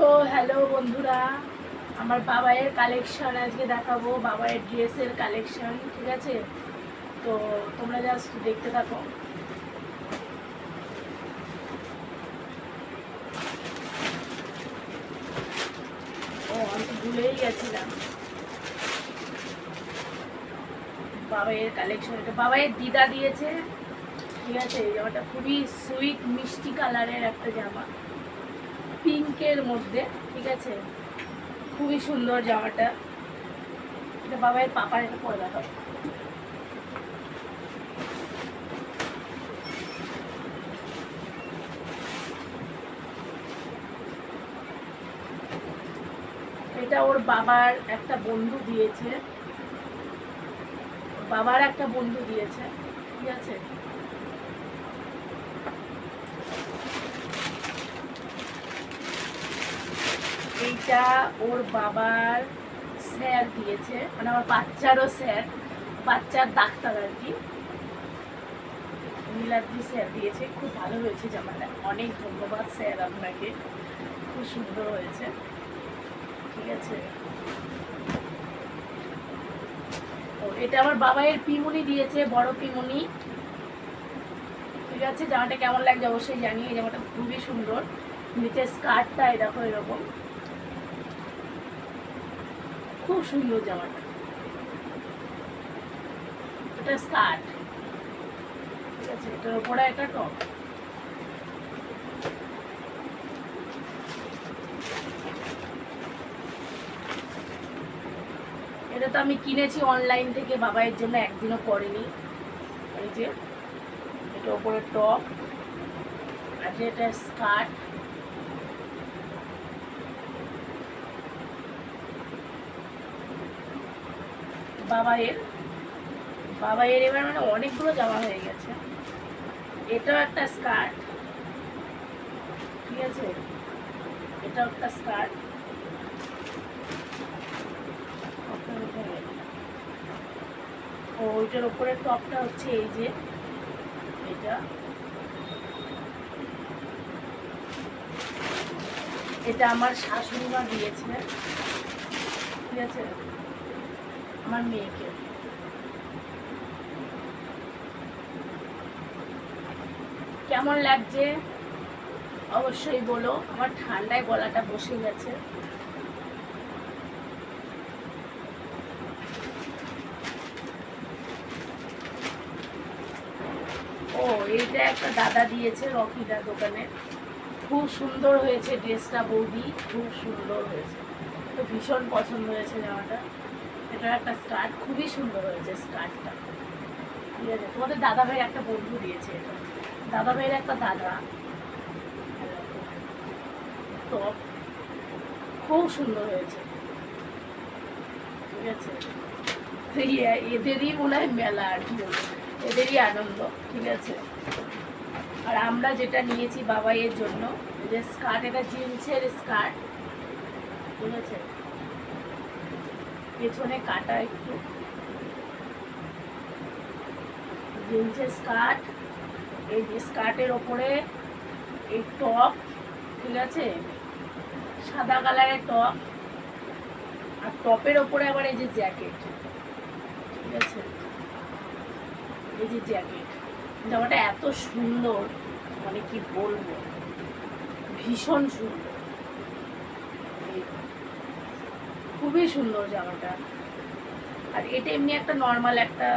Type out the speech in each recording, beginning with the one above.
তো হ্যালো বন্ধুরা, আমার বাবাইয়ের কালেকশন আজকে দেখাবো, বাবাইয়ের ড্রেসের কালেকশন ঠিক আছে? তো তোমরা জাস্ট দেখতে থাকো। ও, আমি ভুলেই গেছিলাম। বাবাইয়ের কালেকশন এটা। বাবাইয়ের দিদা দিয়েছে, ঠিক আছে? এই জামাটা খুবই সুইট মিষ্টি কালারের একটা জামা। পিঙ্কের মধ্যে, ঠিক আছে? খুবই সুন্দর জামাটা। এটা বাবাইয়ের পাপার এটা পরে দেখো এটা ওর বাবার একটা বন্ধু দিয়েছে। বাবার একটা বন্ধু দিয়েছে, ঠিক আছে? এইটা ওর বাবার স্যার দিয়েছে মানে আমার বাচ্চারও স্যার, বাচ্চার ডাক্তার আর কি। নীলাদ্রি স্যার দিয়েছে, খুব ভালো হয়েছে জামাটা। অনেক ধন্যবাদ স্যার আপনাকে, খুব সুন্দর হয়েছে। ঠিক আছে। ও এটা আমার বাবাইয়ের পিমুনি দিয়েছে, বড় পিমুনি। ঠিক আছে, জামাটা কেমন লাগছে অবশ্যই জানি এই জামাটা খুবই সুন্দর। নিচের স্কার্টটা এরকম এরকম। খুব সুন্দর জামাটা এটা স্কার্ট। ঠিক আছে, এটার উপরে একটা টপ। এটা তো আমি কিনেছি অনলাইন থেকে, বাবাইয়ের জন্য একদিনও করেনি এই যে, এটা ওপরে টপ। আর এটা স্কার্ট। বাবাইয়ের। বাবাইয়ের এবার মানে অনেকগুলো জামা হয়ে গেছে। এটাও একটা স্কার্ট। ঠিক আছে? এটাও একটা স্কার্ট। ও, ওইটার উপরে টপটা হচ্ছে এই যে, এটা। এটা আমার শাশুড়ি মা দিয়েছে ঠিক আছে? আমার মেয়েকে। কেমন লাগছে? অবশ্যই বলো, আমার ঠান্ডায় গলাটা বসে গেছে। ও, এইটা একটা দাদা দিয়েছে রকিদার দোকানে। খুব সুন্দর হয়েছে ড্রেসটা, বৌদি। খুব সুন্দর হয়েছে। তো ভীষণ পছন্দ হয়েছে জামাটা। এটা একটা স্কার্ট, খুবই সুন্দর হয়েছে স্কার্টটা। ঠিক আছে, তোমাদের দাদা ভাইয়ের একটা বন্ধু দিয়েছে এটা। দাদা ভাইয়ের একটা দাদা। টপ খুব সুন্দর হয়েছে। ঠিক আছে? তো এদেরই মনে হয় মেলা আর কি এদেরই আনন্দ, ঠিক আছে? আর আমরা যেটা নিয়েছি বাবাইয়ের জন্য, যে স্কার্ট, এটা জিন্সের স্কার্ট। ঠিক আছে? পেছনে কাটা একটু। জিন্সের স্কার্ট, এই যে স্কার্টের ওপরে এই টপ, ঠিক আছে? সাদা কালারের টপ, আর টপের ওপরে আবার এই যে জ্যাকেট, ঠিক আছে? এই যে জ্যাকেট, জামাটা এত সুন্দর মানে কি বলব? ভীষণ সুন্দর। খুবই সুন্দর জামাটা। আর এটা এমনি একটা নর্মাল একটা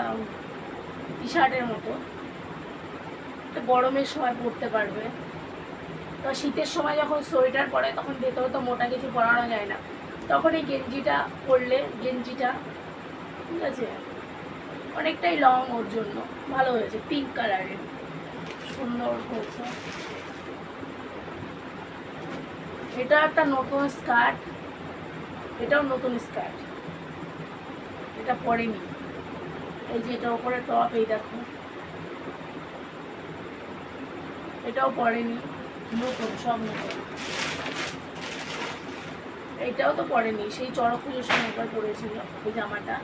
টি শার্টের মতো। গরমের সময় পরতে পারবে। তো শীতের সময় যখন সোয়েটার পরে তখন ভেতরে তো মোটা কিছু পরানো যায় না। তখন এই গেঞ্জিটা পরলে, গেঞ্জিটা, ঠিক আছে? অনেকটাই লং ওর জন্য। ভালো হয়েছে পিঙ্ক কালারের সুন্দর হয়েছে। এটা একটা নতুন স্কার্ট এটাও নতুন স্কার্ট। এটা পরেনি। এই যে এটার ওপরে টপ এই দেখো। এটাও পরেনি। নতুন, সব নতুন। এইটাও তো পরেনি। সেই চড়ক পুজোর সময় একবার পরেছিল এই জামাটা।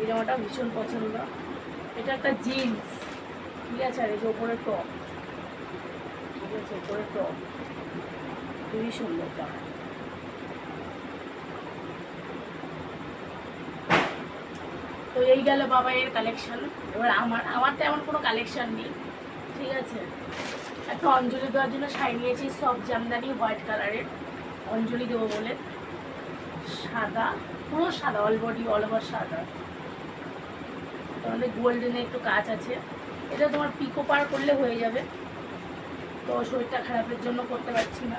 এই জামাটা ভীষণ পছন্দ। এটা একটা জিন্স ঠিক আছে? আর এই যে ওপরে টপ ঠিক আছে? ওপরে টপ খুবই সুন্দর জামা। তো এই গেল বাবা এর কালেকশন এবার আমার আমার তেমন কোনো কালেকশন নেই, ঠিক আছে? একটা অঞ্জলি দেওয়ার জন্য শাড়ি নিয়েছি, সব জামদানি হোয়াইট কালারের অঞ্জলি দেবো বলে। সাদা, পুরো সাদা অল বডি অল ওভার সাদা। তোমাদের গোল্ডেনে একটু কাজ আছে। এটা তোমার পিকো পার করলে হয়ে যাবে। তো শরীরটা খারাপের জন্য করতে পারছি না।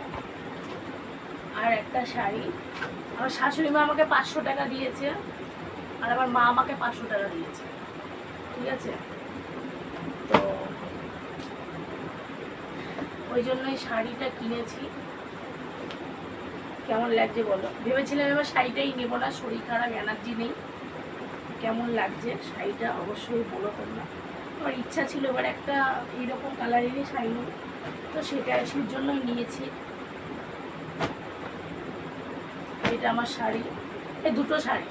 আর একটা শাড়ি। আমার শাশুড়ি মা আমাকে পাঁচশো টাকা দিয়েছে। আর আমার মা আমাকে পাঁচশো টাকা দিয়েছে। ঠিক আছে? তো ওই জন্যই শাড়িটা কিনেছি। কেমন লাগছে বলো? ভেবেছিলাম এবার শাড়িটাই নেব না, শরীর খারাপ এনার্জি নেই। কেমন লাগছে শাড়িটা? অবশ্যই বলো তোমরা। আমার ইচ্ছা ছিল এবার একটা এইরকম কালারেরই শাড়ি নেব। তো সেটা সেই জন্যই নিয়েছি। এটা আমার শাড়ি। এই দুটো শাড়ি।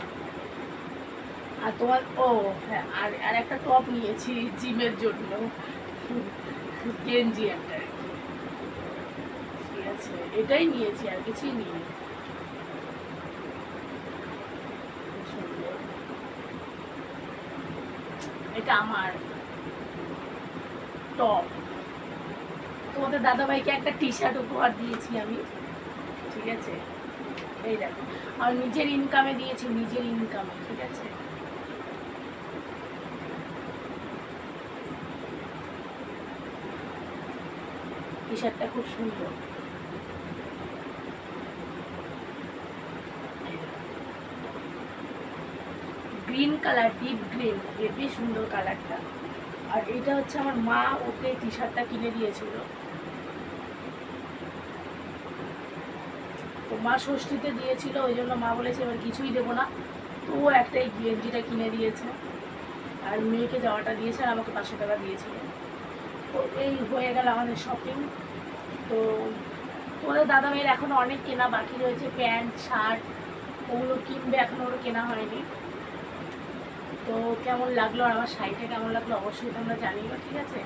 আর তোমার, ও হ্যাঁ আর আর একটা টপ নিয়েছি জিমের জন্য। গেঞ্জি একটা। ঠিক আছে, এটাই নিয়েছি, আর কিছুই নিয়ে এটা আমার টপ তোমাদের দাদাভাইকে একটা টি শার্ট উপহার দিয়েছি আমি। ঠিক আছে? এই দেখো। আর নিজের ইনকামে দিয়েছি, নিজের ইনকামে ঠিক আছে? টি শার্টটা খুব সুন্দর। Green colour deep green heavy সুন্দর কালারটা আর এটা হচ্ছে আমার মা ওকে টি শার্টটা কিনে দিয়েছিল। তো মা ষষ্ঠীতে দিয়েছিল, ওই জন্য মা বলেছে, এবার কিছুই দেবো না। তো ও একটাই গেঞ্জিটা কিনে দিয়েছে। আর মেয়েকে যাওয়াটা দিয়েছে আর আমাকে পাঁচশো টাকা দিয়েছিল। তো এই হয়ে গেল আমাদের শপিং তো ওদের দাদা মেয়ের এখন অনেক কেনা বাকি রয়েছে, প্যান্ট, শার্ট, ওগুলো কিনবে এখন ওর কেনা হয়নি। তো কেমন লাগল আর আমার শাড়িটা কেমন লাগল অবশ্যই তোমরা জানিও, ঠিক আছে?